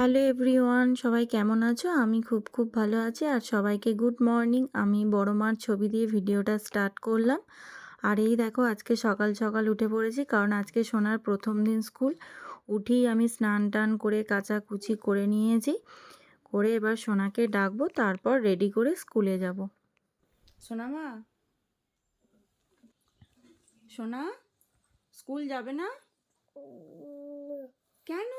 Hello everyone, সবাই কেমন আছো? আমি খুব খুব ভালো আছি আর সবাইকে গুড মর্নিং। আমি বড় মার ছবি দিয়ে ভিডিওটা স্টার্ট করলাম। আর এই দেখো, আজকে সকাল সকাল উঠে পড়েছি কারণ আজকে সোনার প্রথম দিন স্কুল। উঠেই আমি স্নান টান করে কাচাকুচি করে নিয়েছি। করে এবার সোনাকে ডাকবো, তারপর রেডি করে স্কুলে যাব। সোনা মা? সোনা? স্কুল যাবে না? কেন?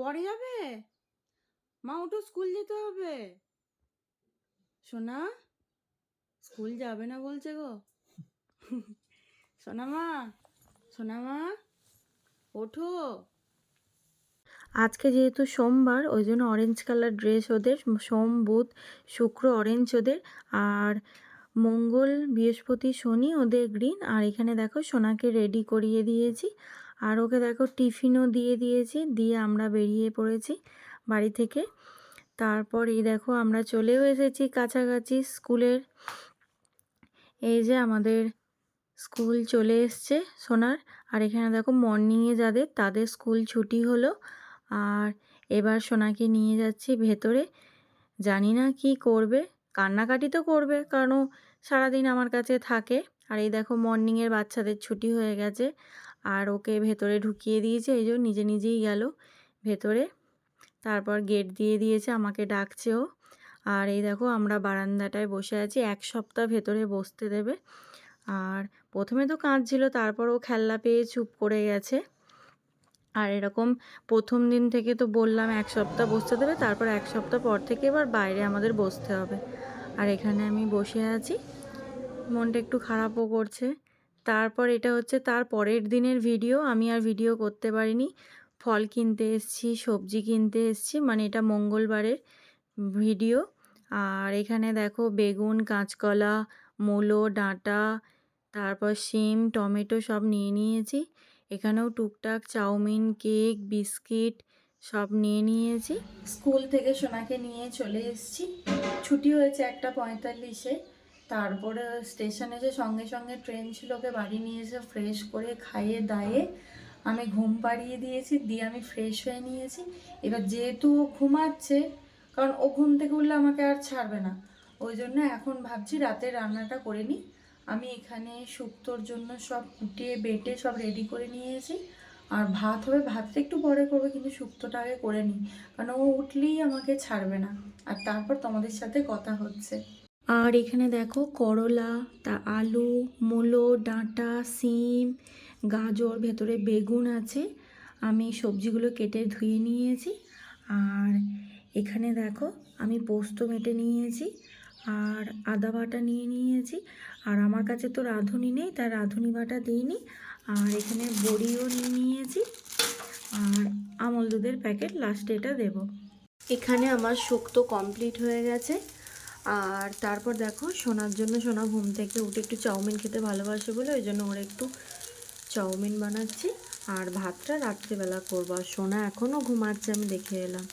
পরে যাবে? মা, ওটো স্কুল যেতে হবে। সোনা, স্কুল যাবে না বলছে গো। সোনা মা সোনা মা, ওঠো। আজকে যেহেতু সোমবার, ওই জন্য অরেঞ্জ কালার ড্রেস ওদের, সোম, বুধ, শুক্র অরেঞ্জ ওদের, আর মঙ্গল, বৃহস্পতি, শনি ওদের গ্রিন আর এখানে দেখো সোনাকে রেডি করিয়ে দিয়েছি। আর ওকে দেখো টিফিনও দিয়ে দিয়েছি, দিয়ে আমরা বেরিয়ে পড়েছি বাড়ি থেকে। তারপর এই দেখো আমরা চলেও এসেছি কাছাকাছি স্কুলের। এই যে আমাদের স্কুল চলে এসছে সোনার। আর এখানে দেখো মর্নিংয়ে যাদের, তাদের স্কুল ছুটি হলো। আর এবার সোনাকে নিয়ে যাচ্ছি ভেতরে। জানি না কি করবে, কান্নাকাটি তো করবে, কারণ সারাদিন আমার কাছে থাকে। আর এই দেখো মর্নিংয়ের বাচ্চাদের ছুটি হয়ে গেছে। আর ওকে ভেতরে ঢুকিয়ে দিয়েছে, এই যে নিজে নিজেই গেল ভেতরে। তারপর গেট দিয়ে দিয়েছে, আমাকে ডাকছে ও। আর এই দেখো আমরা বারান্দাটায় বসে আছি, এক সপ্তাহ ভেতরে বসতে দেবে। আর প্রথমে তো কাঁদছিল, তারপর ও খেলনা পেয়ে চুপ করে গেছে। আর এরকম প্রথম দিন থেকে তো বললাম এক সপ্তাহ বসতে দেবে, তারপর এক সপ্তাহ পর থেকে এবার বাইরে আমাদের বসতে হবে। আর এখানে আমি বসে আছি, মনটা একটু খারাপও করছে। তারপর এটা হচ্ছে তার পরের দিনের ভিডিও। আমি আর ভিডিও করতে পারিনি। ফল কিনতে এসছি, সবজি কিনতে এসছি মানে এটা মঙ্গলবারের ভিডিও। আর এখানে দেখো বেগুন, কাঁচকলা, মূলো, ডাঁটা, তারপর শিম, টমেটো সব নিয়ে নিয়েছি। এখানেও টুকটাক চাউমিন, কেক, বিস্কিট সব নিয়ে নিয়েছি। স্কুল থেকে সোনাকে নিয়ে চলে এসেছি। ছুটি হয়েছে একটা পঁয়তাল্লিশে। তারপরে স্টেশনে যে সঙ্গে সঙ্গে ট্রেন ছিল, ওকে বাড়ি নিয়ে এসে ফ্রেশ করে খাইয়ে দায়ে আমি ঘুম পাড়িয়ে দিয়েছি, দিয়ে আমি ফ্রেশ হয়ে নিয়েছি। এবার যেহেতু ও ঘুমাচ্ছে, কারণ ও ঘুম থেকে উঠলে আমাকে আর ছাড়বে না। ওই জন্য এখন ভাবছি রাতে রান্নাটা করে নিই। আমি এখানে শুক্তোর জন্য সব কুটিয়ে, বেটে সব রেডি করে নিয়েছি। আর ভাত হবে, ভাতটা একটু পরে করবে, কিন্তু শুক্তোটা আগে করে নিই। কারণ ও উঠলেই আমাকে ছাড়বে না। আর তারপর তোমাদের সাথে কথা হচ্ছে। আর এখানে দেখো করলা, তা আলু, মূলো, ডাঁটা, সিম, গাজর, ভেতরে বেগুন আছে। আমি সবজিগুলো কেটে ধুয়ে নিয়েছি। আর এখানে দেখো আমি পোস্ত মেটে নিয়েছি আর আদা বাটা নিয়ে নিয়েছি। আর আমার কাছে তো রাঁধুনি নেই তার রাঁধুনি বাটা দিইনি। আর এখানে বড়িও নিয়ে নিয়েছি। আর আমল দুধের প্যাকেট লাস্টে এটা দেব। এখানে আমার শুক্তো কমপ্লিট হয়ে গেছে। আর তারপর দেখো সোনার জন্য সোনা ঘুম থেকে উঠে একটু চাউমিন খেতে ভালোবাসে বলে ওই জন্য ওর একটু চাউমিন বানাচ্ছি। আর ভাতটা রাত্রিবেলা করব। আর সোনা এখনও ঘুমাচ্ছে আমি দেখে এলাম।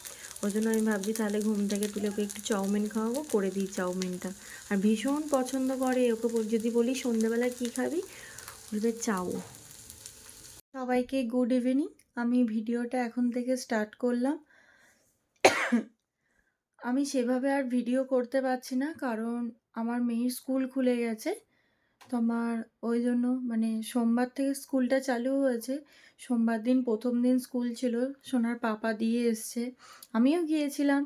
ওই জন্য আমি ভাবছি তাহলে ঘুম থেকে তুলে ওকে একটু চাউমিন খাওয়াবো, করে দিই চাউমিনটা। আর ভীষণ পছন্দ করে ওকে যদি বলি সন্ধ্যেবেলা কী খাবি? বলবে চাউ। সবাইকে গুড ইভিনিং। আমি ভিডিওটা এখন থেকে স্টার্ট করলাম। আমি সেভাবে আর ভিডিও করতে পারছি না। কারণ আমার মেয়ের স্কুল খুলে গেছে। তো আমার ওই জন্য মানে সোমবার থেকে স্কুলটা চালু হয়েছে। সোমবার দিন প্রথম দিন স্কুল ছিল। সোনার পাপা দিয়ে এসছে। আমিও গিয়েছিলাম।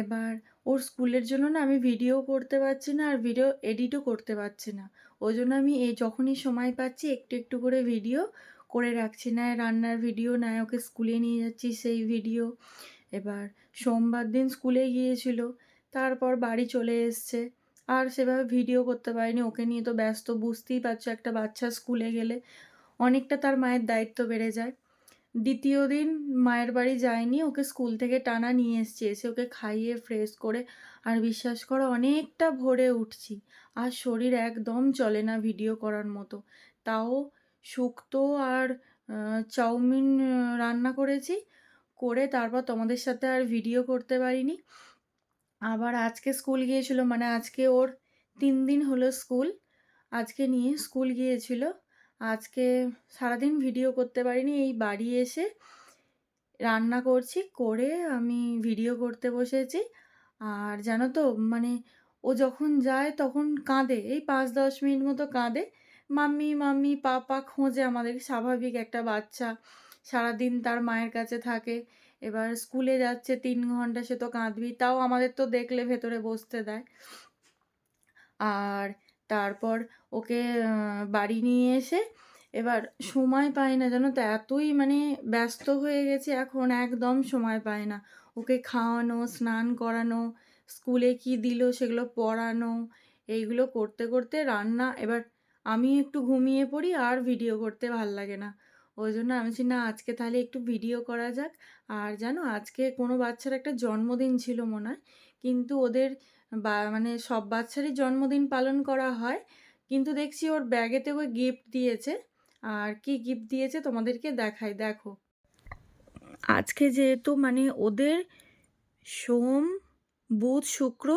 এবার ওর স্কুলের জন্য না আমি ভিডিও করতে পারছি না আর ভিডিও এডিটও করতে পারছি না। ওই জন্য আমি এই যখনই সময় পাচ্ছি একটু একটু করে ভিডিও করে রাখছি। না রান্নার ভিডিও না ওকে স্কুলে নিয়ে যাচ্ছি সেই ভিডিও। এবার সোমবার দিন স্কুলে গিয়েছিল, তারপর বাড়ি চলে এসছে। আর সেভাবে ভিডিও করতে পারিনি, ওকে নিয়ে তো ব্যস্ত, বুঝতেই পারছ একটা বাচ্চা স্কুলে গেলে অনেকটা তার মায়ের দায়িত্ব বেড়ে যায়। দ্বিতীয় দিন মায়ের বাড়ি যায়নি, ওকে স্কুল থেকে টানা নিয়ে এসছি, এসে ওকে খাইয়ে ফ্রেশ করে, আর বিশ্বাস করো অনেকটা ভোরে উঠছি। আর শরীর একদম চলে না ভিডিও করার মতো। তাও শুক্তো আর চাউমিন রান্না করেছি করে তারপর তোমাদের সাথে আর ভিডিও করতে পারিনি। আবার আজকে স্কুল গিয়েছিল মানে আজকে ওর তিন দিন হলো স্কুল আজকে নিয়ে স্কুল গিয়েছিল। আজকে সারাদিন ভিডিও করতে পারিনি, এই বাড়ি এসে রান্না করছি, করে আমি ভিডিও করতে বসেছি। আর জানো তো মানে ও যখন যায় তখন কাঁদে, এই পাঁচ দশ মিনিট মতো কাঁদে। মাম্মি মাম্মি, পাপা খোঁজে আমাদের, স্বাভাবিক একটা বাচ্চা। সারাদিন তার মায়ের কাছে থাকে। এবার স্কুলে যাচ্ছে, তিন ঘণ্টা সে তো কাঁদবি তাও আমাদের তো দেখলে ভেতরে বসতে দেয়। আর তারপর ওকে বাড়ি নিয়ে এসে এবার সময় পায় না, জানো তো, এতই মানে ব্যস্ত হয়ে গেছে, এখন একদম সময় পায় না। ওকে খাওয়ানো, স্নান করানো, স্কুলে কি দিল সেগুলো পড়ানো, এইগুলো করতে করতে রান্না, এবার আমি একটু ঘুমিয়ে পড়ি আর ভিডিও করতে ভালো লাগে না। ওই জন্য আমি বলছি, না, আজকে তাহলে একটু ভিডিও করা যাক। আর জানো, আজকে কোনো বাচ্চার একটা জন্মদিন ছিল মনে হয়, কিন্তু ওদের বা মানে সব বাচ্চারই জন্মদিন পালন করা হয়, কিন্তু দেখছি ওর ব্যাগেতে ওই গিফট দিয়েছে। আর কি গিফট দিয়েছে তোমাদেরকে দেখাই, দেখো। আজকে যেহেতু মানে ওদের সোম, বুধ, শুক্র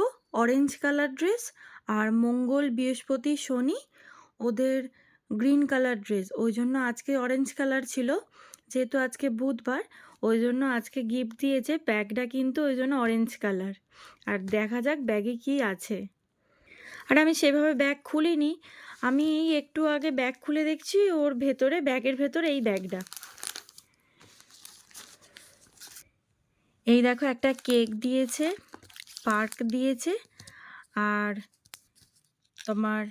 অরেঞ্জ কালার ড্রেস আর মঙ্গল, বৃহস্পতি, শনি ওদের গ্রিন কালার ড্রেস। ওই জন্য আজকে অরেঞ্জ কালার ছিল, যেহেতু আজকে বুধবার, ওই জন্য আজকে গিফট দিয়েছে। ব্যাগটা কিন্তু ওই জন্য অরেঞ্জ কালার। আর দেখা যাক ব্যাগে কি আছে। আর আমি সেভাবে ব্যাগ খুলিনি। আমি একটু আগে ব্যাগ খুলে দেখছি, ওর ভেতরে, ব্যাগের ভেতরে এই ব্যাগটা। এই দেখো, একটা কেক দিয়েছে, পার্ক দিয়েছে, আর তোমার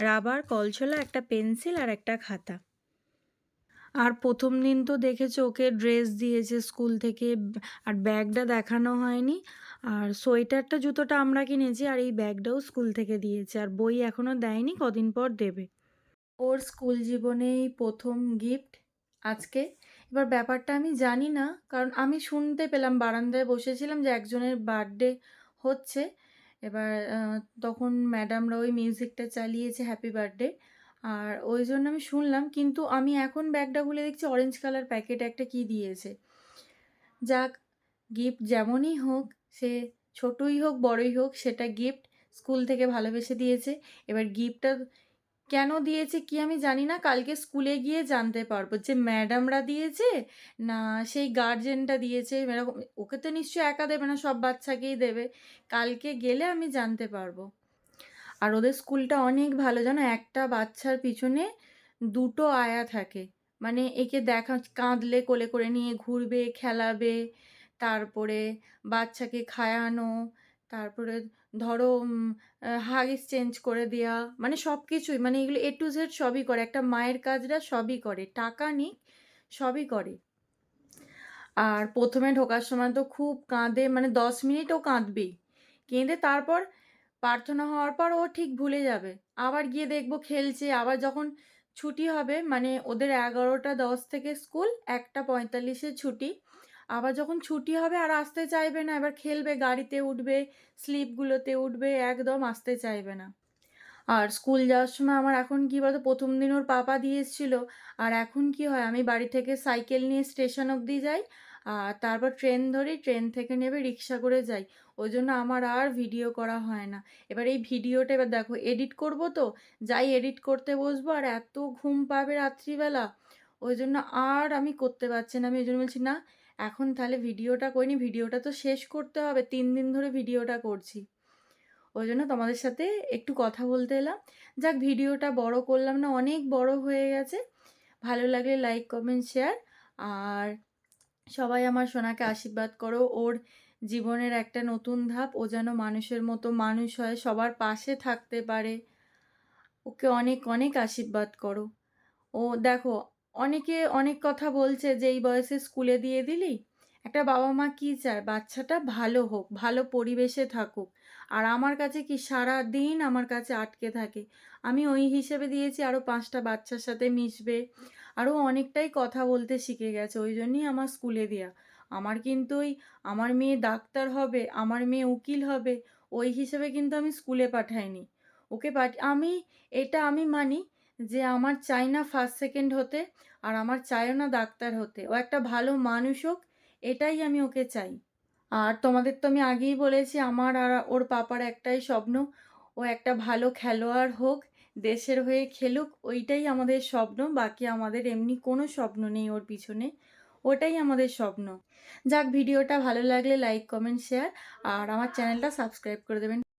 রাবার, কলছলা, একটা পেন্সিল আর একটা খাতা। আর প্রথম দিন তো দেখেছ ওকে ড্রেস দিয়েছে স্কুল থেকে, আর ব্যাগটা দেখানো হয়নি। আর সোয়েটারটা, জুতোটা আমরা কিনেছি আর এই ব্যাগটাও স্কুল থেকে দিয়েছে, আর বই এখনও দেয়নি, কদিন পর দেবে। ওর স্কুল জীবনে এই প্রথম গিফট আজকে। এবার ব্যাপারটা আমি জানি না, কারণ আমি শুনতে পেলাম, বারান্দায় বসেছিলাম যে একজনের বার্থডে হচ্ছে। এবার তখন ম্যাডামরা ওই মিউজিকটা চালিয়েছে হ্যাপি বার্থডে আর ওই জন্য আমি শুনলাম, কিন্তু আমি এখন ব্যাগটা খুলে দেখছি অরেঞ্জ কালার প্যাকেট একটা কি দিয়েছে। যাক গিফট যেমনই হোক, সে ছোটই হোক, বড়ই হোক, সেটা গিফট স্কুল থেকে ভালোবেসে দিয়েছে। এবার গিফটটা কেন দিয়েছে কি আমি জানি না, কালকে স্কুলে গিয়ে জানতে পারব। যে ম্যাডামরা দিয়েছে না সেই গার্জেনটা দিয়েছে, এরকম, ওকে তো নিশ্চয়ই একা দেবে না, সব বাচ্চাকেই দেবে। কালকে গেলে আমি জানতে পারব। আর ওদের স্কুলটা অনেক ভালো, জানো? একটা বাচ্চার পিছনে দুটো আয়া থাকে। মানে একে দেখা, কাঁদলে কোলে করে নিয়ে ঘুরবে, খেলাবে, তারপরে বাচ্চাকে খায়ানো তারপরে ধরো হাগিস চেঞ্জ করে দেওয়া মানে সব কিছুই মানে এগুলো এ টু জেড সবই করে, একটা মায়ের কাজটা সবই করে, টাকা নিক, সবই করে। আর প্রথমে ঢোকার সময় তো খুব কাঁদে মানে দশ মিনিটও কাঁদবেই কেঁদে তারপর প্রার্থনা হওয়ার পর ও ঠিক ভুলে যাবে। আবার গিয়ে দেখব খেলছে, আবার যখন ছুটি হবে মানে ওদের এগারোটা দশ থেকে স্কুল, একটা পঁয়তাল্লিশে ছুটি আবার যখন ছুটি হবে আর আসতে চাইবে না, এবার খেলবে, গাড়িতে উঠবে, স্লিপগুলোতে উঠবে, একদম আসতে চাইবে না। আর স্কুল যাওয়ার সময় আমার এখন কি বলতো, প্রথম দিন ওর পাপা দিয়ে এসেছিল, আর এখন কি হয়, আমি বাড়ি থেকে সাইকেল নিয়ে স্টেশন অবধি যাই, আর তারপর ট্রেন ধরি, ট্রেন থেকে নেবে, রিক্সা করে যাই। ওই জন্য আমার আর ভিডিও করা হয় না। এবার এই ভিডিওটা এবার দেখো, এডিট করব তো, যাই এডিট করতে বসবো, আর এত ঘুম পাবে রাত্রিবেলা, ওই জন্য আর আমি করতে পারছি না। আমি ওই জন্য বলছি, না এখন তাহলে ভিডিওটা করিনি, ভিডিওটা তো শেষ করতে হবে, তিন দিন ধরে ভিডিওটা করছি। ওই জন্য তোমাদের সাথে একটু কথা বলতে এলাম। যাক, ভিডিওটা বড় করলাম না, অনেক বড় হয়ে গেছে। ভালো লাগলে লাইক কমেন্ট শেয়ার আর সবাই আমার সোনাকে আশীর্বাদ করো। ওর জীবনের একটা নতুন ধাপ, ও যেন মানুষের মতো মানুষ হয়, সবার পাশে থাকতে পারে। ওকে অনেক অনেক আশীর্বাদ করো। ও দেখো অনেকে অনেক কথা বলছে যে, এই বয়সে স্কুলে দিয়ে দিলি? একটা বাবা মা কী চায়? বাচ্চাটা ভালো হোক, ভালো পরিবেশে থাকুক। আর আমার কাছে কি সারা দিন আমার কাছে আটকে থাকে? আমি ওই হিসেবে দিয়েছি আরও পাঁচটা বাচ্চার সাথে মিশবে। আরও অনেকটাই কথা বলতে শিখে গেছে, ওই জন্যই আমার স্কুলে দেওয়া আমার কিন্তু ওই, আমার মেয়ে ডাক্তার হবে, আমার মেয়ে উকিল হবে, ওই হিসেবে কিন্তু আমি স্কুলে পাঠাইনি। ওকে পাঠ, আমি, এটা আমি মানি যে আমার চাই না ফার্স্ট সেকেন্ড হতে আর আমার চাইও না ডাক্তার হতে। ও একটা ভালো মানুষ হোক, এটাই আমি ওকে চাই। আর তোমাদের তো আমি আগেই বলেছি, আমার আর ওর পাপার একটাই স্বপ্ন, ও একটা ভালো খেলোয়াড় হোক, দেশের হয়ে খেলুক, ওইটাই আমাদের স্বপ্ন। বাকি আমাদের এমনি কোনো স্বপ্ন নেই ওর পিছনে, ওটাই আমাদের স্বপ্ন। যাক, ভিডিওটা ভালো লাগলে লাইক কমেন্ট শেয়ার আর আমার চ্যানেলটা সাবস্ক্রাইব করে দেবেন।